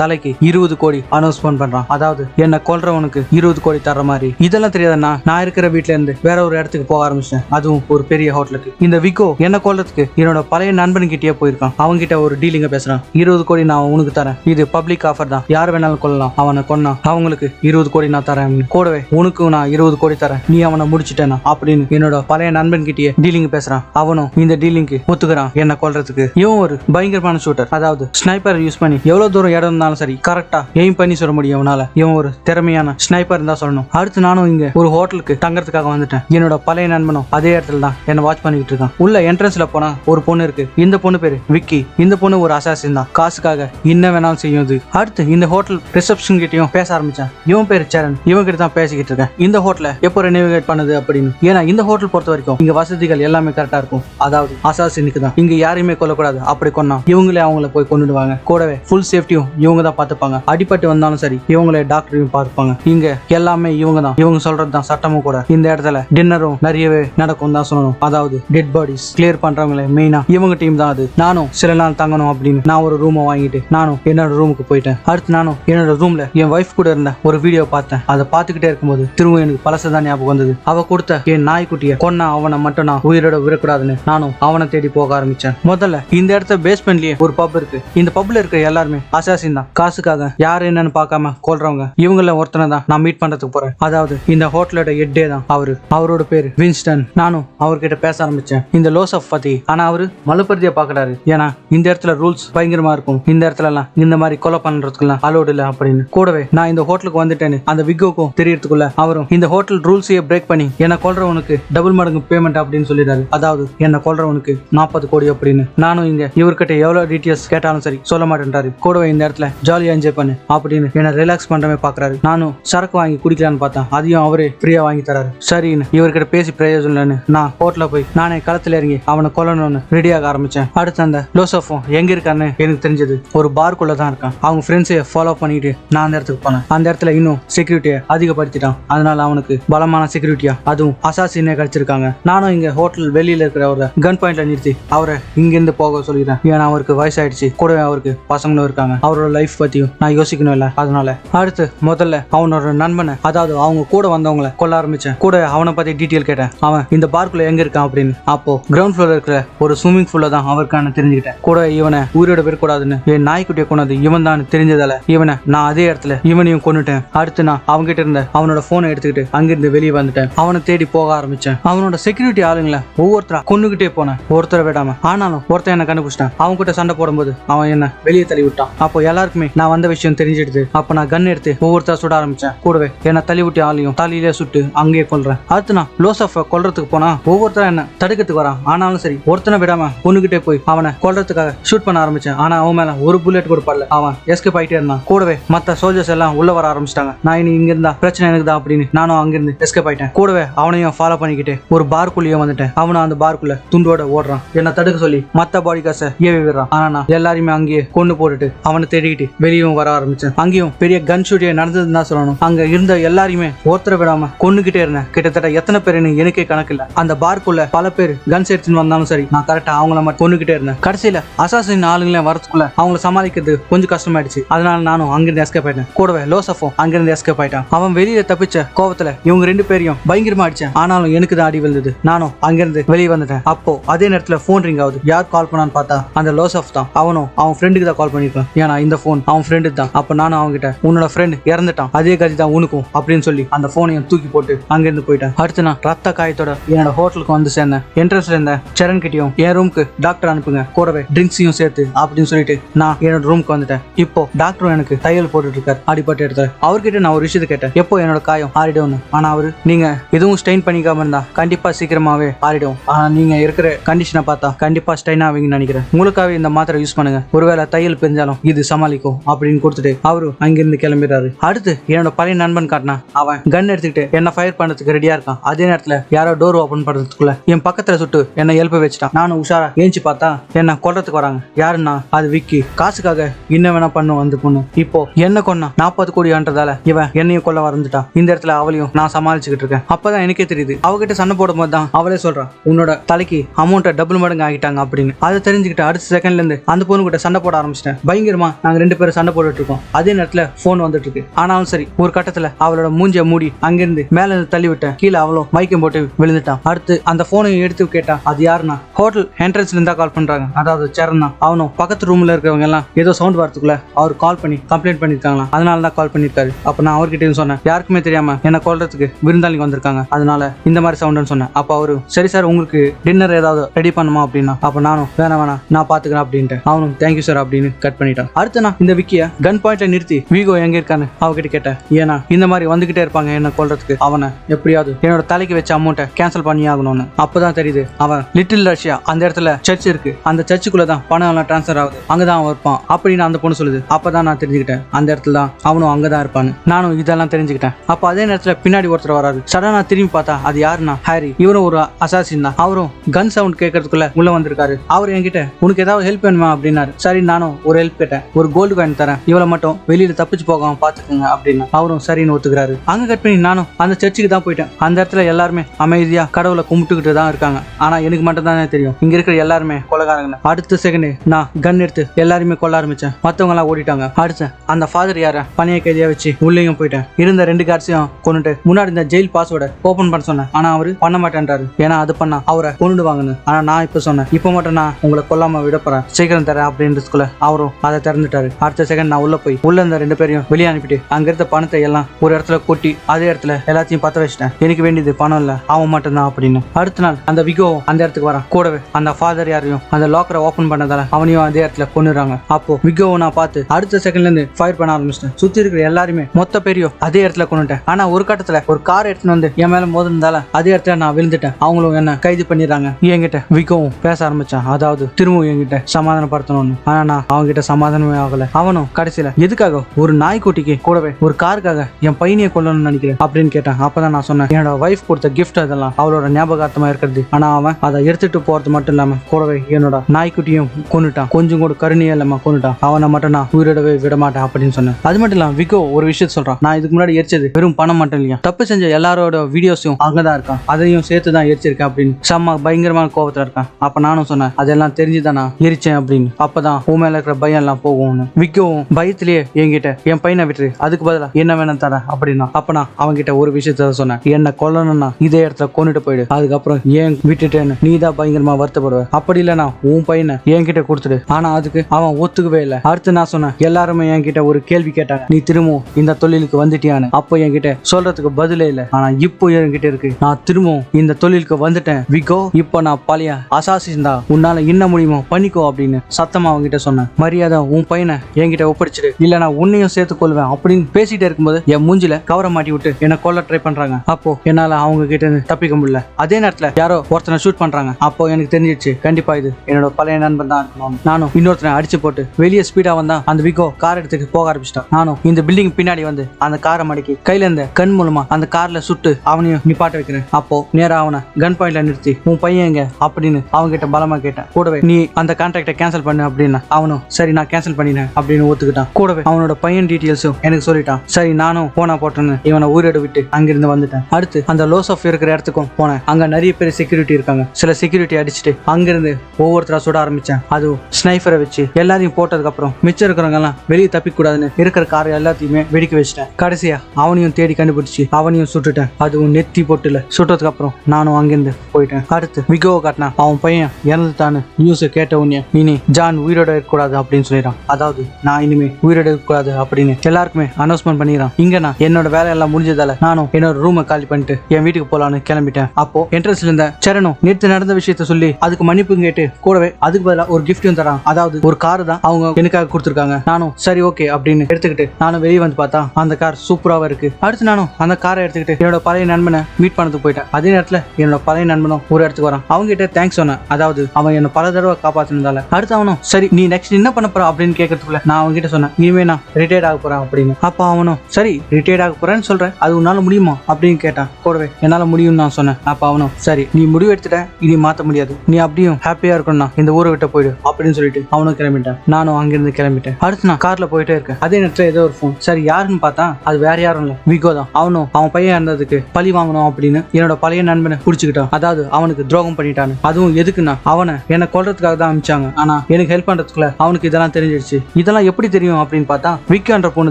தலைக்கு இருபது கோடி அனௌன்ஸ்மெண்ட் பண்றான். அதாவது என்ன கொல்றவனுக்கு இருபது கோடி தர மாதிரி. இதெல்லாம் தெரியாதுன்னா நான் இருக்கிற வீட்ல இருந்து வேற ஒரு இடத்துக்கு போக ஆரம்பிச்சேன் அதுவும் ஒரு பெரிய ஹோட்டலுக்கு இந்த விகோ என்ன கொல்றதுக்கு என்னோட பழைய நண்பன் கிட்டயே போயிருக்கான். அவங்க கிட்ட ஒரு டீலிங்க பேசுறான் இருபது கோடி நான் உனக்கு தரேன். இது பப்ளிக் ஆஃபர் தான். யார் வேணாலும் கொள்ளலாம் அவனை கொன்னா அவங்களுக்கு இருபது கோடி நான் தரேன். கூடவே உனக்கு நான் இருபது கோடி தரேன். நீ அவனை முடிச்சிட்டேனா? அப்படின்னு என்னோட பழைய நண்பன் கிட்டேயே டீலிங் பேசுறான். அவனும் இந்த டீலிங்க்கு ஒத்துக்கிறான் என்ன கொல்றதுக்கு. இவன் ஒரு பயங்கரமான ஷூட்டர் அதாவது ஸ்னைப்பர் யூஸ் பண்ணி எவ்வளவு தூரம் இடம் இருந்தாலும் சரி கரெக்டா எய்ம் பண்ணி சொல்ல முடியும் அவனால. இவன் ஒரு திறமையான ஸ்னைப்பர் தான் சொல்லணும். அடுத்து நானும் இங்க ஒரு ஹோட்டலுக்கு தங்கறதுக்காக வந்துட்டேன். என்னோட பழைய நண்பனும் அதே இடத்துல தான் என்ன வாட்ச் பண்ணிக்கிட்டு இருக்கான். உள்ள என்ட்ரன்ஸ்ல போனா ஒரு பொண்ணு இருக்கு. இந்த பொண்ணு பேரு விக்கி. இந்த பொண்ணு ஒரு அசாசின் தான் காசுக்காக என்ன வேணாலும் செய்யும் இது அடுத்து இந்த ஹோட்டல் ரிசப்ஷன் கிட்டயும் பேச ஆரம்பிச்சேன். இவன் பேர் சரண். இவன் கிட்ட தான் பேசிக்கிட்டு இருக்கேன். இந்த ஹோட்டல எப்போ ரெனிவேட் பண்ணுது அப்படின்னு. ஏன்னா இந்த ஹோட்டல் பொறுத்த வரைக்கும் இங்க வசதிகள் எல்லாமே கரெக்டா இருக்கும். அதாவது அசாசினுக்கு தான். இங்க யாரையுமே கொல்லக்கூடாது. அப்படி கொன்னா இவங்களே அவங்கள போய் கொண்டுடுவாங்க கூடவே ஃபுல் சேஃப்டியும் இவங்க தான் பார்த்துப்பாங்க. அடிபட்டு வந்தாலும் சரி இவங்களே டாக்டரையும் பார்த்துப்பாங்க. இங்க எல்லாமே இவங்க தான். இவங்க சொல்றது தான் சட்டமும் கூட. இந்த இடத்துல டின்னரும் நிறையவே நடக்கும் தான் சொல்லணும். அதாவது டெட் பாடிஸ் கிளியர் பண்றவங்களே மெயினா இவங்க டீம் தான் அது. நானும் சில நாள் தங்கணும் அப்படின்னு நான் ஒரு ரூமை வாங்கிட்டு நானும் என்னோட ரூமுக்கு போயிட்டேன். அடுத்து நானும் என்னோட ரூம்ல என் ஒய்ஃப் கூட இருந்த ஒரு வீடியோ பார்த்தேன். அதை பார்த்துக்கிட்டே இருக்கும்போது திரும்ப எனக்கு பழசதான் ஞாபகம் வந்தது. அவ கொடுத்த என் நாய்க்குட்டிய கொன்னா அவனை மட்டும் நான் உயிரோட விடக்கூடாதுன்னு நானும் அவனை தேடி போக ஆரம்பிச்சேன். முதல்ல இந்த இடத்த பேஸ்மெண்ட்லயே ஒரு பப் இருக்கு. இந்த பப்ல இருக்கிற எல்லாருமே அசாசின் தான். காசுக்காக யார் என்னன்னு பார்க்காம கொள்றவங்க இவங்கள ஒருத்தனை தான் நான் மீட் பண்றதுக்கு போறேன். அதாவது இந்த ஹோட்டலோட ஹெட்டே தான் அவரு. அவரோட பேர் வின்ஸ்டன் நானும் அவர்கிட்ட பேச ஆரம்பிச்சேன். இந்த லோசப் பத்தி. ஆனா அவரு மலுப்பிரதியை பாக்குறாரு ஏன்னா இந்த இடத்துல ரூல்ஸ் பயங்கரமா இருக்கும். இந்த இடத்துலலாம் இந்த மாதிரி கொலை பண்றதுக்குலாம் அலோடு இல்லை அப்படின்னு. கூடவே நான் இந்த ஹோட்டலுக்கு வந்துட்டேன்னு அந்த விக்கோக்கும் தெரியறதுக்குள்ள அவரும் இந்த ஹோட்டல் ரூல்ஸையே பிரேக் பண்ணி என்னை கொல்றவனுக்கு டபுள் மடங்கு பேமெண்ட் அப்படின்னு சொல்லிடுறாரு அதாவது என்னை கொல்றவனுக்கு நாற்பது கோடி அப்படின்னு. நானும் இங்க இவர்கிட்ட எவ்வளவு டீட்டெயில்ஸ் கேட்டாலும் சரி சொல்ல மாட்டேன்றாரு. கூடவே இந்த இடத்துல ஜாலியா என்ஜாய் பண்ணு அப்படின்னு என்ன ரிலாக்ஸ் பண்றமே பாக்குறாரு நானும் சரக்கு வாங்கி குடிக்கலான்னு பார்த்தேன். அதையும் அவரே ஃப்ரீயா வாங்கி தராரு. சரின்னு இவர்கிட்ட பேசி பிரயோஜனம் இல்லைன்னு நான் ஹோட்டல போய் நானே களத்துல இறங்கி அவனை கொல்லணும்னு ரெடியாக ஆரம்பிச்சேன். அடுத்து அந்த லோசஃபும் எங்க இருக்கான்னு எனக்கு தெரிஞ்சது ஒரு பார்க்குள்ள தான் இருக்கான். அவங்க ஃப்ரெண்ட்ஸை ஃபாலோ பண்ணிட்டு நான் அந்த இடத்துக்கு போனேன். அந்த இடத்துல இன்னும் செக்யூரிட்டியை அதிகப்படுத்திட்டான். அதனால அவனுக்கு பலமான செக்யூரிட்டியா அதுவும் அசாசினே கிடைச்சிருக்காங்க. நானும் இங்க ஹோட்டல் வெளியில இருக்கிற ஒரு கன் பாயிண்ட்ல நிறுத்தி அவரை இங்கிருந்து போக சொல்லிடுறேன் ஏன்னா அவருக்கு வயசாயிடுச்சு. கூடவே அவருக்கு பசங்களும் இருக்காங்க. அவரோட லைஃப் பத்தியும் நான் யோசிக்கணும் இல்ல. அதனால அடுத்து முதல்ல அவனோட நண்பனை அதாவது அவங்க கூட வந்தவங்கள கொல்ல ஆரம்பிச்சேன். கூட அவனை பத்தி டீட்டெயில் கேட்டேன். அவன் இந்த பார்க்குள்ள எங்க இருக்கான்? அப்படின்னு. அப்போ கிரவுண்ட் ஃப்ளோர் இருக்கிற ஒரு ஸ்விம்மிங் பூல்ல தான் அவருக்கான தெரிஞ்சுக்கிட்டேன். கூட இவனை உயிரோட விடக்கூடாதுன்னு என் நாய்க்குட்டியை கொண்டது இவன் தான் தெரிஞ்சதால. இவனை நான் அதே இடத்துல இவனையும் கொன்னுட்டேன். அடுத்து நான் அவன்கிட்ட இருந்த அவனோட போனை எடுத்துக்கிட்டு அங்கிருந்து வெளியே வந்துட்டேன். அவனை தேடி போக ஆரம்பிச்சேன். அவனோட செக்யூரிட்டி ஆளுங்களை ஒவ்வொருத்தரா கொண்டுகிட்டே போனேன். ஒருத்தரை விடாம. ஆனாலும் ஒருத்தன் என்ன கண்டுபிடிச்சிட்டான். அவன் கிட்ட சண்டை போடும்போது அவன் என்ன வெளியே தள்ளி விட்டான் அப்போ எல்லாருக்குமே நான் வந்த விஷயம் தெரிஞ்சிடுது. அப்ப நான் கன் எடுத்து ஒவ்வொருத்தரா சுட ஆரம்பிச்சேன். கூடவே என்ன தள்ளி விட்டு ஆளையும் தலையிலே சுட்டு அங்கேயே கொல்றேன். அடுத்து நான் லோசஃப கொல்றதுக்கு போனா ஒவ்வொருத்தரா என்ன தடுக்கிறதுக்கு வரான். ஆனாலும் சரி ஒருத்தனை விடாம கொண்டுகிட்டே போய் அவனை கொல்றதுக்காக ஷூட் பண்ண ஆரம்பிச்சு ஆரம்பிச்சேன். ஆனா அவன் மேல ஒரு புல்லட் கூட படல. அவன் எஸ்கேப் ஆயிட்டே இருந்தான். கூடவே மத்த சோல்ஜர்ஸ் எல்லாம் உள்ள வர ஆரம்பிச்சிட்டாங்க. நான் இனி இங்க இருந்தா பிரச்சனை எனக்கு தான் அப்படின்னு நானும் அங்கிருந்து எஸ்கேப் ஆயிட்டேன். கூடவே அவனையும் ஃபாலோ பண்ணிக்கிட்டு ஒரு பார்க்குள்ளேயே வந்துட்டேன். அவனும் அந்த பார்க்குள்ள துண்டோட ஓடுறான். என்ன தடுக்க சொல்லி மத்த பாடி காசை ஏவி விடுறான். ஆனா நான் எல்லாரையுமே அங்கேயே கொண்டு போட்டுட்டு அவனை தேடிக்கிட்டு வெளியும் வர ஆரம்பிச்சேன். அங்கேயும் பெரிய கன் ஷூட்டே நடந்ததுன்னு தான் சொல்லணும். அங்க இருந்த எல்லாரையுமே ஒருத்தர விடாம கொண்டுகிட்டே இருந்தேன். கிட்டத்தட்ட எத்தனை பேருன்னு எனக்கே கணக்கு இல்ல அந்த பார்க்குள்ள பல பேர் கன்ஸ் எடுத்துன்னு வந்தாலும் சரி நான் கரெக்டா அவங்கள மட்டும் கொண்டுகிட்டே இருந்தேன். கடைசியில அசாசின் ஆளுங்களே வரதுக்குள்ள அவங்கள சமாளிக்கிறது கொஞ்சம் கஷ்டமாயிடுச்சு. அதனால நானும் அங்கிருந்து எஸ்கேப் ஆயிட்டேன். கூடவே லோசஃபும் அங்கிருந்து எஸ்கேப் ஆயிட்டான். அவன் வெளியில தப்பிச்ச கோவத்துல இவங்க ரெண்டு பேரையும் பயங்கரமா அடிச்சேன். ஆனாலும் எனக்கு தான் அடி விழுந்தது. நானும் அங்கிருந்து வெளியே வந்துட்டேன். அப்போ அதே நேரத்துல போன் ரிங் ஆகுது. யார் கால் பண்ணான்னு பார்த்தா அந்த லோசஃப் தான். அவனும் அவன் ஃப்ரெண்டுக்கு தான் கால் பண்ணிருக்கான் ஏன்னா இந்த போன் அவன் ஃப்ரெண்டு தான். அப்ப நானும் அவன்கிட்ட உன்னோட ஃப்ரெண்ட் இறந்துட்டான். அதே கதி தான் உனக்கும் அப்படின்னு சொல்லி அந்த போனையும் தூக்கி போட்டு அங்கிருந்து போயிட்டேன். அடுத்து நான் ரத்த காயத்தோட என்னோட ஹோட்டலுக்கு வந்து சேர்ந்தேன். என்ட்ரன்ஸ்ல இருந்த சரண் கிட்டயும் என் ரூமுக்கு டாக்டர் அனுப்புங்க. கூடவே ட்ரிங்க்ஸையும் சேர்த்து அப்படின்னு சொல்லிட்டு நான் என்னோட ரூமுக்கு வந்துட்டேன். இப்போ டாக்டரும் எனக்கு தையல் போட்டுட்டு இருக்காரு அடிப்பட்ட இடத்துல அவர்கிட்ட நான் ஒரு விஷயத்தை கேட்டேன். எப்போ என்னோட காயம் ஆறிடும்னு. ஆனா அவரு நீங்க எதுவும் ஸ்டெயின் பண்ணிக்காம இருந்தா கண்டிப்பா சீக்கிரமாவே ஆறிடும். ஆனா நீங்க இருக்கிற கண்டிஷனை பார்த்தா கண்டிப்பா ஸ்டெயின் ஆவீங்கன்னு நினைக்கிறேன். உங்களுக்காகவே இந்த மாத்திரை யூஸ் பண்ணுங்க. ஒருவேளை தையல் பிரிஞ்சாலும் இது சமாளிக்கும் அப்படின்னு கொடுத்துட்டு அவரு அங்கிருந்து கிளம்பிடுறாரு. அடுத்து என்னோட பழைய நண்பன் காட்டினா அவன் கன் எடுத்துக்கிட்டு என்ன ஃபயர் பண்றதுக்கு ரெடியா இருக்கான். அதே நேரத்துல யாரோ டோர் ஓபன் பண்றதுக்குள்ள என் பக்கத்துல சுட்டு என்ன எழுப்ப வச்சுட்டான். நானும் உஷாரா ஏஞ்சி பார்த்தா என்ன கொல்றதுக்கு வராங்க. யாருன்னா அது விக்கி. காசுக்காக என்ன வேணா பண்ணும் அந்த பொண்ணு. இப்போ என்ன கொன்னா நாற்பது கோடின்றதால இவன் என்னையும் கொல்ல வரந்துட்டான் இந்த இடத்துல அவளையும் நான் சமாளிச்சுக்கிட்டு இருக்கேன். அப்பதான் எனக்கே தெரியுது. அவகிட்ட சண்டை போடும் போது தான் அவளே சொல்றான் உன்னோட தலைக்கு அமௌண்ட்டை டபுள் மடங்கு ஆகிட்டாங்க அப்படின்னு. அதை தெரிஞ்சுக்கிட்டு அடுத்த செகண்ட்ல இருந்து அந்த பொண்ணு கிட்ட சண்டை போட ஆரம்பிச்சிட்டேன். பயங்கரமா நாங்க ரெண்டு பேரும் சண்டை போட்டுட்டு இருக்கோம். அதே நேரத்துல போன் வந்துட்டு இருக்கு. ஆனாலும் சரி ஒரு கட்டத்துல அவளோட மூஞ்சிய மூடி அங்கிருந்து மேல இருந்து தள்ளி விட்டேன். கீழே அவளும் மைக்கம் போட்டு விழுந்துட்டான். அடுத்து அந்த போனையும் எடுத்து கேட்டா அது யாருன்னா ஹோட்டல் என்ட்ரன்ஸ்ல இருந்தா கால் பண்றாங்க. அதாவது சரண் தான். அவனும் பக்கத்து ரூம்ல இருக்கிறவங்க எல்லாம் ஏதோ சவுண்ட் வரதுக்குள்ள அவர் கால் பண்ணி கம்ப்ளைண்ட் பண்ணிருக்காங்களாம். அதனால தான் கால் பண்ணிருக்காரு. அப்ப நான் அவர்கிட்டயும் சொன்னேன் யாருக்குமே தெரியாம என்ன கொல்றதுக்கு விருந்தாளிங்க வந்திருக்காங்க. அதனால இந்த மாதிரி சவுண்டுன்னு சொன்னேன். அப்ப அவரு சரி சார் உங்களுக்கு டின்னர் ஏதாவது ரெடி பண்ணுமா? அப்படின்னா அப்ப நானும் வேணாம் வேணாம் நான் பாத்துக்கிறேன் அப்படின்ட்டு அவனும் தேங்க்யூ சார் அப்படின்னு கட் பண்ணிட்டான். அடுத்து நான் இந்த விக்கிய கன் பாயிண்ட்ல நிறுத்தி வீகோ எங்க இருக்கான்னு அவகிட்ட கேட்டேன். ஏன்னா இந்த மாதிரி வந்துகிட்டே இருப்பாங்க என்ன கொல்றதுக்கு. அவனை எப்படியாவது என்னோட தலைக்கு வச்ச அமௌண்ட்டை கேன்சல் பண்ணி ஆகணும்னு. அப்பதான் தெரியுது அவன் லிட்டில் ரஷ்யா அந்த இடத்துல சர்ச் இருக்கு. அந்த சர்ச்சுக்குள்ள தான் பணம் எல்லாம் ட்ரான்ஸ்ஃபர் ஆகுது அங்கதான் அவன் இருப்பான். அப்படின்னு அந்த பொண்ணு சொல்லுது. அப்பதான் நான் தெரிஞ்சுக்கிட்டேன். அந்த இடத்துல தான் அவனும் அங்கதான் இருப்பான்னு. நானும் இதெல்லாம் தெரிஞ்சுக்கிட்டேன். அப்ப அதே நேரத்துல பின்னாடி ஒருத்தர் வராரு. சடனா திரும்பி பார்த்தா அது யாருன்னா? ஹாரி. இவரும் ஒரு அசாசின் தான். அவரும் கன் சவுண்ட் கேட்கறதுக்குள்ள உள்ள வந்திருக்காரு. அவர் என்கிட்ட உனக்கு ஏதாவது ஹெல்ப் வேணுமா? அப்படின்னாரு. சரி நானும் ஒரு ஹெல்ப் கேட்டேன். ஒரு கோல்டு காயின் தரேன். இவளை மட்டும் வெளியில தப்பிச்சு போகாம பாத்துக்கோங்க அப்படின்னு அவரும் சரின்னு ஒத்துக்கிறாரு. அங்க கட் பண்ணி நானும் அந்த சர்ச்சுக்கு தான் போயிட்டேன். அந்த இடத்துல எல்லாருமே அமைதியா கடவுளை கும்பிட்டுக்கிட்டு தான் இருக்காங்க. ஆனா எனக்கு மட்டும் தானே தெரியும். இங்க இருக்கிற எல்லாருமே கொலகாரங்க. அடுத்த செகண்ட் நான் கன் எடுத்து எல்லாருமே கொல்ல ஆரம்பிச்சேன். மத்தவங்க எல்லாம் ஓடிட்டாங்க. அடிச்சேன் அந்த ஃபாதர் யார? பணைய கைதியா வச்சு உள்ளேயும் போயிட்டேன். இருந்த ரெண்டு கார்ட்ஸையும் கொண்டுட்டு முன்னாடி இந்த ஜெயில் பாஸ்வேர்டை ஓபன் பண்ண சொன்னேன். ஆனா அவரு பண்ண மாட்டேன்றாரு. ஏன்னா அது பண்ணா அவரை கொண்டுடுவாங்கன்னு ஆனா நான் இப்ப சொன்னேன். இப்ப மட்டும் நான் உங்களை கொல்லாம விட போறேன். சீக்கிரம் தரேன் அப்படின்றதுக்குள்ள அவரும் அதை திறந்துட்டாரு. அடுத்த செகண்ட் நான் உள்ள போய் உள்ள இருந்த ரெண்டு பேரையும் வெளியே அனுப்பிட்டு அங்க இருந்த பணத்தை எல்லாம் ஒரு இடத்துல கொட்டி அதே இடத்துல எல்லாத்தையும் பத்த வச்சிட்டேன். எனக்கு வேண்டியது பணம் இல்ல அவன் மட்டும்தான் அப்படின்னு. அடுத்த நாள் அந்த விகோ அந்த இடத்துக்கு வரான். கூடவே அந்த ஃபாதர் யாரையும் அந்த லாக்கரை ஓபன் பண்ணதால அவனையும் அதே இடத்துல கொண்டுறாங்க அப்போ விகோவை நான் பார்த்து அடுத்த செகண்ட்ல இருந்து ஃபயர் பண்ண ஆரம்பிச்சிட்டேன். சுத்தி இருக்கிற எல்லாருமே மொத்த பெரியோ அதே இடத்துல கொண்டுட்டேன் ஆனா ஒரு கட்டத்துல ஒரு கார் எடுத்துன்னு வந்து என் மேல மோதிருந்தால அதே இடத்துல நான் விழுந்துட்டேன். அவங்களும் என்ன கைது பண்ணிடுறாங்க. என்கிட்ட விகவும் பேச ஆரம்பிச்சான். அதாவது திரும்பவும் என்கிட்ட சமாதானப்படுத்தணும்னு. ஆனா நான் அவன்கிட்ட சமாதானமே ஆகல. அவனும் கடைசியில எதுக்காக? ஒரு நாய்க்குட்டிக்கு கூடவே ஒரு காருக்காக என் பையனையே கொல்லணும்னு நினைக்கிறேன் அப்படின்னு கேட்டான். அப்பதான் நான் சொன்னேன் என்னோட ஒய்ஃப் கொடுத்த கிஃப்ட் அதெல்லாம் அவளோட ஞாபகார்த்தமா இருக்கிறது. ஆனா அவன் அதை எடுத்துட்டு போறது மட்டும் இல்லாம கூடவே என்னோட நாய்க்குட்டியும் கொண்டுட்டான் கொஞ்சம் கூட கருணையே இல்லாம கொண்டுட்டான் அவனை மட்டும் நான் உயிரிடவே விட மாட்டேன் அப்படின்னு சொன்னேன். அது மட்டும் இல்லாம விகோ ஒரு விஷயத்த சொல்றான். நான் இதுக்கு முன்னாடி எரிச்சது வெறும் பணம் மட்டும் இல்லையா? தப்பு செஞ்ச எல்லாரோட வீடியோஸையும் அங்கதான் இருக்கான். அதையும் சேர்த்து தான் எரிச்சிருக்கேன் அப்படின்னு. செம்ம பயங்கரமான கோபத்துல இருக்கான். அப்ப நானும் சொன்னேன் அதெல்லாம் தெரிஞ்சுதான் நான் எரிச்சேன் அப்படின்னு. அப்பதான் உன் மேல இருக்கிற பயம் எல்லாம் போகும்னு. விக்கவும் பயத்திலேயே என்கிட்ட என் பையனை விட்டுரு. அதுக்கு பதிலாக என்ன வேணும் தரேன் அப்படின்னா. அப்ப நான் அவன்கிட்ட ஒரு விஷயத்த சொன்னேன். என்ன கொல்லணும்னா இதே இடத்துல கொண்டுட்டு போயிடு. அதுக்கப்புறம் ஏன் விட்டுட்டேன்னு நீ தான் பயங்கரமா வருத்தப்படுவ. அப்படி இல்லைனா உன் பையனை என்கிட்ட கொடுத்துடு. ஆனா அதுக்கு அவன் ஒத்துக்கவே இல்லை. அடுத்து நான் சொன்னேன் எல்லாருமே என்கிட்ட ஒரு கேள்வி கேட்டாங்க. நீ திரும்பவும் இந்த தொழிலுக்கு வந்துட்டியான்னு? அப்போ என்கிட்ட சொல்றதுக்கு பதிலே இல்லை. ஆனா இப்போ என்கிட்ட இருக்கு நான் திரும்பவும் இந்த தொழிலுக்கு வந்துட்டேன். விகோ இப்போ நான் பழைய அசாசின் தான். உன்னால என்ன முடியுமோ பண்ணிக்கோ அப்படின்னு சத்தமா அவன்கிட்ட சொன்னேன். மரியாதை உன் பையனை என்கிட்ட ஒப்படைச்சிடு. இல்ல நான் உன்னையும் சேர்த்து கொள்வேன் அப்படின்னு பேசிட்டே இருக்கும்போது என் மூஞ்சில கவர மாட்டி விட்டு என்ன கொல்ல ட்ரை பண்றாங்க. அப்போ என்னால அவங்க கிட்ட இருந்து தப்பிக்க முடியல. அதே நேரத்துல யாரோ ஒருத்தனை ஷூட் பண்றாங்க. அப்போ எனக்கு தெரிஞ்சிடுச்சு கண்டிப்பா இது என்னோட பழைய நண்பன் தான் இருக்கணும் நானும் இன்னொருத்தனை அடிச்சு போட்டு வெளியே ஸ்பீடா வந்தா அந்த விகோ கார் எடுத்துட்டு போக ஆரம்பிச்சிட்டான். நானும் இந்த பில்டிங் பின்னாடி வந்து அந்த காரை மடக்கி கையில இருந்த கண் மூலமா அந்த கார்ல சுட்டு அவனையும் நிப்பாட்ட வைக்கிறேன். அப்போ நேரா அவனை கன் பாயிண்ட்ல நிறுத்தி உன் பையன் எங்க? அப்படின்னு அவங்க கிட்ட பலமா கேட்டேன். கூடவே நீ அந்த கான்ட்ராக்டை கேன்சல் பண்ணு அப்படின்னா அவனும் சரி நான் கேன்சல் பண்ணினேன் அப்படின்னு ஒத்துக்கிட்டான். கூடவே அவனோட பையன் டீட்டெயில்ஸும் எனக்கு சொல்லிட்டான். சரி நானும் போனா போட்டேன்னு இவனை ஊரோட விட்டு அங்கிருந்து வந்துட்டேன். அடுத்து அந்த லோஸ் ஆஃப் இருக்கிற இடத்துக்கும் போனேன். அங்க நிறைய பேர் செக்யூரிட்டி இருக்காங்க. சில செக்யூரிட்டி அடிச்சுட்டு அங்கிருந்து ஒவ்வொருத்தரா சுட ஆரம்பிச்சேன். அதுவும் ஸ்னைஃபரை வச்சு எல்லாரையும் போட்டதுக்கு அப்புறம் மிச்சம் இருக்கிறவங்க எல்லாம் வெளியே தப்பிக்க கூடாதுன்னு இருக்கிற கார் எல்லாத்தையுமே வெடிக்க வச்சிட்டேன். கடைசியா அவனையும் தேடி கண்டுபிடிச்சு அவனையும் சுட்டுட்டேன். அதுவும் நெத்தி போட்டுல. சுட்டதுக்கு அப்புறம் நானும் அங்கிருந்து போயிட்டேன். அடுத்து விகோவை காட்டினா அவன் பையன் இறந்துட்டான்னு நியூஸ் கேட்ட உடனே இனி ஜான் உயிரோட இருக்கக்கூடாது அப்படின்னு சொல்லிடுறான். அதாவது நான் இனிமே உயிரோட இருக்கக்கூடாது அப்படின்னு எல்லாருக்குமே அனௌன்ஸ்மெண்ட் பண்ணிடுறான். இங்க நான் என்னோட வேலையெல்லாம் முடிஞ்சதால நானும் என்னோட ரூமை காலி பண்ணிட்டு என் வீட்டுக்கு போலான்னு கிளம்பிட்டேன். அப்போ என்ட்ரன்ஸ்ல இருந்த சரணும் நேற்று நடந்த விஷயத்த சொல்லி அதுக்கு மன்னிப்பு கேட்டு கூடவே அதுக்கு பதிலாக ஒரு கிஃப்ட்டும் தரான். அதாவது ஒரு கார் தான் அவங்க எனக்காக கொடுத்துருக்காங்க. நானும் சரி ஓகே அப்படின்னு எடுத்துக்கிட்டு நானும் வெளியே வந்து பார்த்தா அந்த கார் சூப்பராக இருக்கு. அடுத்து நானும் அந்த காரை எடுத்துக்கிட்டு என்னோட பழைய நண்பனை மீட் பண்ணதுக்கு போயிட்டேன். அதே நேரத்தில் என்னோட பழைய நண்பனும் ஒரு இடத்துக்கு வரான். அவங்க கிட்ட தேங்க்ஸ் சொன்னேன். அதாவது அவன் என்ன பல தடவை காப்பாத்தினதால. அடுத்து அவனும் சரி நீ நெக்ஸ்ட் என்ன பண்ண போற அப்படின்னு கேட்கறதுக்குள்ள நான் அவங்க கிட்ட சொன்னேன். இனிமே நான் ரிட்டையர்ட் ஆக போறேன் அப்படின்னு. அப்போ அவனும் சரி ரிட்டையர்ட் ஆக போறேன்னு சொல்றேன். அது உன்னால முடியுமா அப்படின்னு கேட்டான். கூடவே என்னால முடியும்னு நான் சொன்னேன். அப்போ அவனும் சரி நீ முடிவு எடுத்துட்ட. இனி மாத்த முடியாது. நீ அப்படியும் ஹாப்பியா இருக்கணும்னா இந்த ஊரை விட்டு போயிடு அப்படின்னு சொல்லிட்டு. அவனும் கிளம்பிட்டான். நானும் அங்கிருந்து கிளம்பிட்டேன். அடுத்து நான் கார்ல போயிட்டே இருக்கேன். அதே நேரத்தில் ஏதோ ஒரு ஃபோன் சரி யாருன்னு பார்த்தா அது வேற யாரும் இல்ல. விகோ தான். அவனும் அவன் பையன் இருந்ததுக்கு பழி வாங்கணும் அப்படின்னு என்னோட பழைய நண்பனை பிடிச்சிக்கிட்டான். அதாவது அவனுக்கு துரோகம் பண்ணிட்டான். அதுவும் எதுக்குன்னா அவனை என்னை கொல்றதுக்காக தான் அனுப்பிச்சாங்க ஆனா எனக்கு ஹெல்ப் பண்றதுக்குள்ள அவனுக்கு இதெல்லாம் தெரிஞ்சிடுச்சு. இதெல்லாம் எப்படி தெரியும் அப்படின்னு பார்த்தா விக்கோன்ற பொண்ணு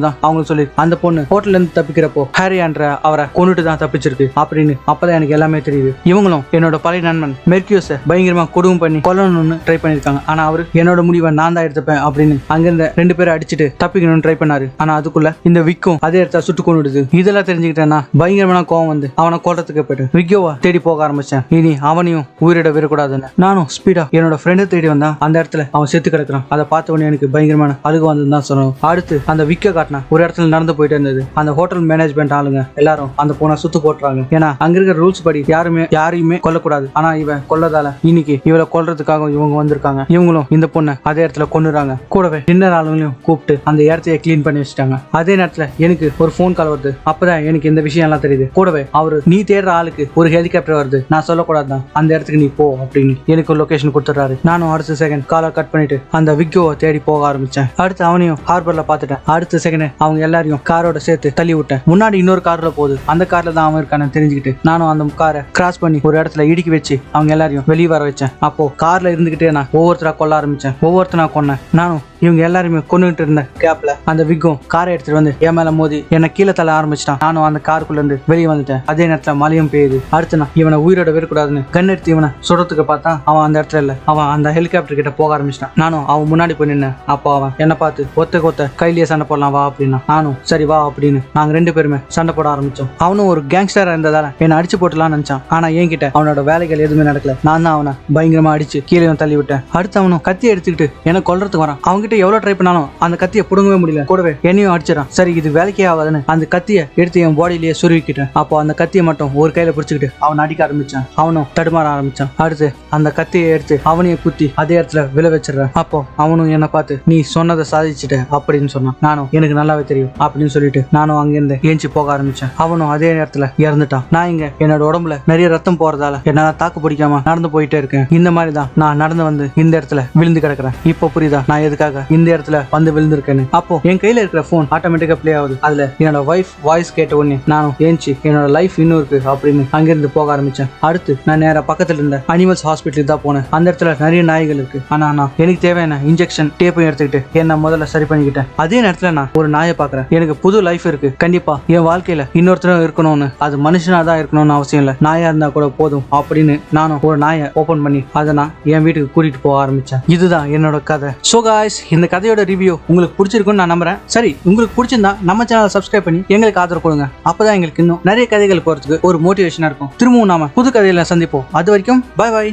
தான் அவங்களுக்கு சொல்லி அந்த பொண்ணு ஹோட்டல்ல இருந்து தப்பிக்கிறப்போ ஹாரி என்ற அவரை கொண்டுட்டு தான் தப்பிச்சிருக்கு அப்படின்னு அப்பதான் எனக்கு எல்லாமே தெரியுது. இவங்களும் என்னோட பழைய நண்பன் மெர்கியூஸை பயங்கரமா கொடுமை பண்ணி கொல்லணும்னு ட்ரை பண்ணிருக்காங்க ஆனா அவரு என்னோட முடிவை நான் தான் எடுத்துப்பேன் அப்படின்னு அங்கிருந்த ரெண்டு பேரை அடிச்சுட்டு தப்பிக்கணும்னு ட்ரை பண்ணாரு. ஆனா அதுக்குள்ள இந்த விக்கும் அதே இடத்த சுட்டு கொண்டுடுது இதெல்லாம் தெரிஞ்சுக்கிட்டேன்னா பயங்கரமான கோவம் வந்து அவனை கோட்டத்துக்கு போயிட்டு. விக்கோவை தேடி போக ஆரம்பிச்சேன். இனி அவனையும் உயிரிட விடக்கூடாதுன்னு. நானும் ஸ்பீடா என்னோட ஃப்ரெண்டை தேடி வந்தா அந்த இடத்துல அவன் செத்து கிடக்குறான். அதை பார்த்த உடனே எனக்கு பயங்கரமான அழுக வந்து தான் சொல்லணும். அடுத்து அந்த விக்க காட்டினா ஒரு இடத்துல நடந்து போயிட்டு இருந்தது. அந்த ஹோட்டல் மேனேஜ்மெண்ட் ஆளுங்க எல்லாரும் அந்த பொண்ணை சுத்து போட்டுறாங்க. ஏன்னா அங்க இருக்கிற ரூல்ஸ் படி யாருமே யாரையுமே கொல்லக்கூடாது. ஆனா இவன் கொல்லதால இன்னைக்கு இவளை கொல்றதுக்காக இவங்க வந்திருக்காங்க. இவங்களும் இந்த பொண்ணை அதே இடத்துல கொண்டுறாங்க கூடவே டின்னர் ஆளுங்களையும் கூப்பிட்டு அந்த இடத்தையே க்ளீன் பண்ணி வச்சுட்டாங்க. அதே நேரத்துல எனக்கு ஒரு ஃபோன் கால் வருது. அப்பதான் எனக்கு இந்த விஷயம் எல்லாம் தெரியுது. கூடவே அவர் நீ தேடுற ஆளுக்கு ஒரு ஹெலிகாப்டர் வருது. நான் சொல்லக்கூடாது தான். அந்த இடத்துக்கு நீ போ அப்படின்னு எனக்கு ஒரு லொகேஷன் கொடுத்துறாரு நானும் அடுத்த செகண்ட் காலை கட் பண்ணிட்டு அந்த விக்கோவை தேடி போக ஆரம்பிச்சேன். அடுத்து அவனையும் ஹார்பர்ல பார்த்துட்டேன். அடுத்த செகண்ட் அவங்க எல்லாரையும் காரோட சேர்த்து தள்ளி விட்டேன். முன்னாடி இன்னொரு கார்ல போகுது. அந்த கார்ல தான் அவன் இருக்கானு தெரிஞ்சுக்கிட்டு நானும் அந்த காரை கிராஸ் பண்ணி ஒரு இடத்துல இடுக்கி வச்சு அவங்க எல்லாரையும் வெளியே வர வச்சேன். அப்போ கார்ல இருந்துகிட்டே நான் ஒவ்வொருத்தரா கொல்ல ஆரம்பிச்சேன். ஒவ்வொருத்தனா கொன்னேன். நானும் இவங்க எல்லாருமே கொண்டுகிட்டு இருந்த கேப்ல அந்த விக்கும் காரை எடுத்துட்டு வந்து என் மேல மோதி என்னை கீழே தள்ள ஆரம்பிச்சிட்டான். நானும் அந்த காருக்குள்ள இருந்து வெளியே வந்துட்டேன். அதே நேரத்துல மழையும் பெய்யுது. அடுத்து நான் இவனை உயிரோட விடக்கூடாதுன்னு கண் எடுத்து இவனை சுடத்துக்கு பார்த்தா அவன் அந்த இடத்துல இல்ல. அவன் அந்த ஹெலிகாப்டர் கிட்ட போக ஆரம்பிச்சிட்டான். நானும் அவன் முன்னாடி போய் நின்னேன். அப்போ அவன் என்னை பார்த்து ஒத்த கொத்த கையிலேயே சண்டை போடலாம் வா அப்படின்னா. நானும் சரி வா அப்படின்னு நாங்க ரெண்டு பேருமே சண்டை போட ஆரம்பிச்சோம். அவனும் ஒரு கேங்ஸ்டரா இருந்ததால என்னை அடிச்சு போட்டலாம்னு நினைச்சான். ஆனா என்கிட்ட அவனோட வேலைகள் எதுவுமே நடக்கல. நான் தான் அவனை பயங்கரமா அடிச்சு கீழே தள்ளி விட்டேன். அடுத்து அவனும் கத்தியை எடுத்துக்கிட்டு என்ன கொல்றதுக்கு வரான். அவங்ககிட்ட எவ்வளவு ட்ரை பண்ணாலும் அந்த கத்தியை புடுங்கவே முடியல. கூடவே என்னையும் அடிச்சிடான் சரி இது வேலைக்கே ஆகாதுன்னு அந்த கத்தியை எடுத்து என் பாடியிலேயே சுருவிக்கிட்டேன் அப்போ அந்த கத்தியை மட்டும் ஒரு கையில பிடிச்சிக்கிட்டு அவன் அடிக்க ஆரம்பிச்சான். அவனும் தடுமாற ஆரம்பிச்சான். அடுத்து அந்த கத்தியை எடுத்து அவனையும் குத்தி அதே இடத்துல விழ வச்சிடுறேன். அப்போ அவனும் என்னை பார்த்து நீ சொன்னதை சாதிச்சுட்ட அப்படின்னு சொன்னான். நானும் எனக்கு நல்லாவே தெரியும் அப்படின்னு சொல்லிட்டு நானும் அங்கிருந்து ஏஞ்சி போக ஆரம்பிச்சேன். அவனும் அதே நேரத்துல இறந்துட்டான். நான் இங்க என்னோட உடம்புல நிறைய ரத்தம் போறதால என்னால தாக்கு பிடிக்காம நடந்து போயிட்டே இருக்கேன். இந்த மாதிரி தான் நான் நடந்து வந்து இந்த இடத்துல விழுந்து கிடக்குறேன். இப்போ புரியுதா? நான் எதுக்காக? இந்த இடத்துல வந்து விழுந்திருக்கேன்னு. அப்போ என் கையில இருக்கிற போன் ஆட்டோமேட்டிக்கா பிளே ஆகுது. அதுல என்னோட ஒய்ஃப் வாய்ஸ் கேட்ட உடனே நானும் ஏஞ்சி என்னோட லைஃப் இன்னும் இருக்கு அப்படின்னு அங்கிருந்து போக ஆரம்பிச்சேன். அடுத்து நான் நேர பக்கத்துல இருந்த அனிமல்ஸ் ஹாஸ்பிட்டலுக்கு தான் போனேன். அந்த இடத்துல நிறைய நாய்கள் இருக்கு. ஆனா நான் எனக்கு தேவையான இன்ஜெக்ஷன் டேப்பையும் எடுத்துக்கிட்டு என்ன முதல்ல சரி பண்ணிக்கிட்டேன். அதே நேரத்துல நான் ஒரு நாயை பாக்குறேன் எனக்கு புது லைஃப் இருக்கு. கண்டிப்பா என் வாழ்க்கையில இன்னொருத்தரும் இருக்கணும்னு அது மனுஷனா தான் இருக்கணும்னு அவசியம் இல்லை. நாயா இருந்தா கூட போதும் அப்படின்னு நானும் ஒரு நாயை ஓபன் பண்ணி அதை நான் என் வீட்டுக்கு கூட்டிட்டு போக ஆரம்பிச்சேன். இதுதான் என்னோட கதை. ஸோ காய்ஸ் இந்த கதையோட ரிவ்யூ உங்களுக்கு பிடிச்சிருக்குன்னு நான் நம்புறேன். சரி உங்களுக்கு பிடிச்சிருந்தா நம்ம சேனலை சப்ஸ்கிரைப் பண்ணி எங்களுக்கு ஆதரவு கொடுங்க. அப்பதான் எங்களுக்கு இன்னும் நிறைய கதைகள் போறதுக்கு ஒரு மோட்டிவேஷனா இருக்கும். திரும்பவும் நாம புது கதையில சந்திப்போம். அது வரைக்கும் பை பாய்